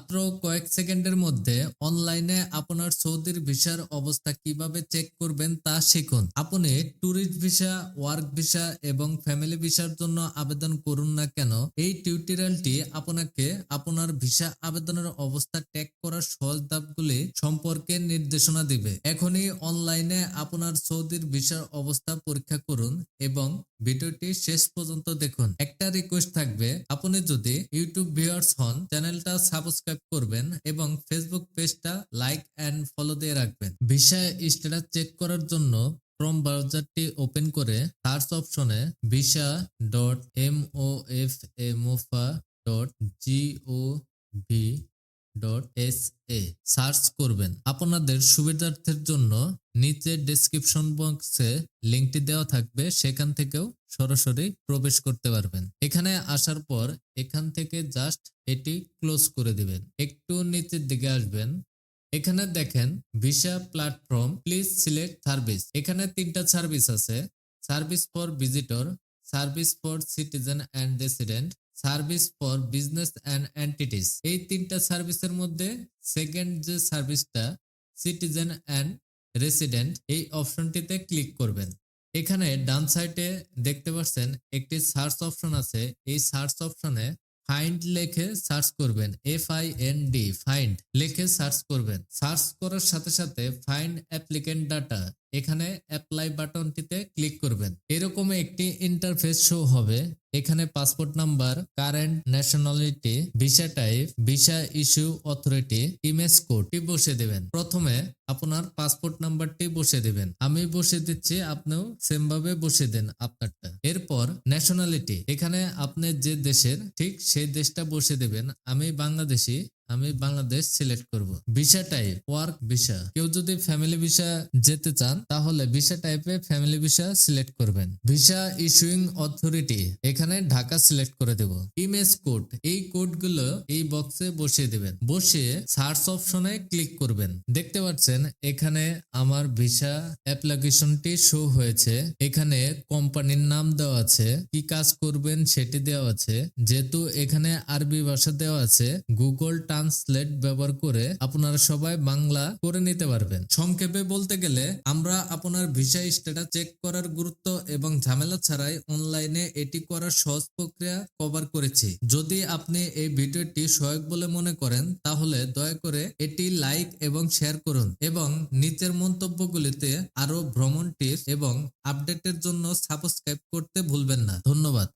মাত্র কয়েক সেকেন্ডের মধ্যে অনলাইনে আপনার সৌদির ভিসার অবস্থা কীভাবে চেক করবেন তা শিখুন। আপনি ট্যুরিস্ট ভিসা ওয়ার্ক ভিসা এবং ফ্যামিলি ভিসার জন্য আবেদন করুন না কেন, এই টিউটোরিয়ালটি আপনাকে আপনার ভিসা আবেদনের অবস্থা ট্যাগ করার সহজ ধাপগুলি সম্পর্কে নির্দেশনা দিবে। এখনই অনলাইনে আপনার সৌদির ভিসার অবস্থা পরীক্ষা করুন এবং ভিডিওটি শেষ পর্যন্ত দেখুন। একটা রিকোয়েস্ট থাকবে, আপনি যদি ইউটিউব ভিউয়ার্স হন, চ্যানেলটা সাবস্ক্রাইব করবেন এবং ফেসবুক পেজটা লাইক এন্ড ফলো দিয়ে রাখবেন। ভিসা স্ট্যাটাস চেক করার জন্য ক্রোম ব্রাউজারটি ওপেন করে সার্চ অপশনে visa dot M O F A mofa dot gov dot S A A search করবেন। আপনাদের সুবিধার্থের জন্য নিচে ডেসক্রিপশন বক্সে লিঙ্কটি দেওয়া থাকবে। সেখান থেকেও সরাসরি প্রবেশ করতে পারবেন। এখানে আসার পর এখান থেকে জাস্ট এটি ক্লোজ করে দিবেন। একটু নিচের দিকে আসবেন। এখানে দেখেন visa platform please select service এখানে তিনটা সার্ভিস আছে। Service for visitor service for citizen and resident service for business and entities. এই তিনটা সার্ভিসের মধ্যে সেকেন্ড যে সার্ভিসটা, সিটিজেন অ্যান্ড রেসিডেন্ট, এই অপশনটিতে ক্লিক করবেন। এখানে ডান সাইডে দেখতে পাচ্ছেন একটি সার্চ অপশন আছে। এই সার্চ অপশনে ফাইন্ড লেখে সার্চ করবেন F I N D find লেখে সার্চ করবেন। সার্চ করার সাথে সাথে ফাইন্ড অ্যাপ্লিকেন্ট ডাটা এখানে অ্যাপ্লাই বাটনটিতে ক্লিক করবেন। এরকম একটি ইন্টারফেস শো হবে। এখানে passport number current nationality visa type visa issue authority image কোডটি বসে দেবেন। প্রথমে আপনার পাসপোর্ট নাম্বারটি বসে দেবেন। আমি বসে দিচ্ছি, আপনিও সেম ভাবে বসে দেন আপনারটা। এরপর ন্যাশনালিটি এখানে আপনি যে দেশের, ঠিক সেই দেশটা বসে দেবেন। আমি বাংলাদেশি আমি বাংলাদেশ সিলেক্ট করব। ভিসা টাইপ ওয়ার্ক ভিসা কেউ যদি ফ্যামিলি ভিসা যেতে চান, তাহলে ভিসা টাইপে ফ্যামিলি ভিসা সিলেক্ট করবেন। ভিসা ইস্যুইং অথরিটি এখানে ঢাকা সিলেক্ট করে দেব। ইমেজ কোড এই কোডগুলো এই বক্সে বসিয়ে দেবেন। বসিয়ে সার্চ অপশনে ক্লিক করবেন। দেখতে পাচ্ছেন, এখানে আমার ভিসা অ্যাপ্লিকেশনটি শো হয়েছে। এখানে কোম্পানির নাম দেওয়া আছে, কি কাজ করবেন সেটি দেওয়া আছে। যেহেতু এখানে আরবি ভাষা দেওয়া আছে গুগল ট্রান্সলেট ব্যবহার করে আপনারা সবাই বাংলা করে নিতে পারবেন। সংক্ষেপে বলতে গেলে, আমরা আপনার ভিসা স্ট্যাটাস চেক করার গুরুত্ব এবং ঝামেলা ছাড়াই অনলাইনে এটি করার সহজ প্রক্রিয়া কভার করেছি। যদি আপনি এই ভিডিওটি সহায়ক বলে মনে করেন, তাহলে দয়া করে এটি লাইক এবং শেয়ার করুন এবং নিচের মন্তব্যগুলিতে আরও ভ্রমণ টিপস এবং আপডেটের জন্য সাবস্ক্রাইব করতে ভুলবেন না। ধন্যবাদ।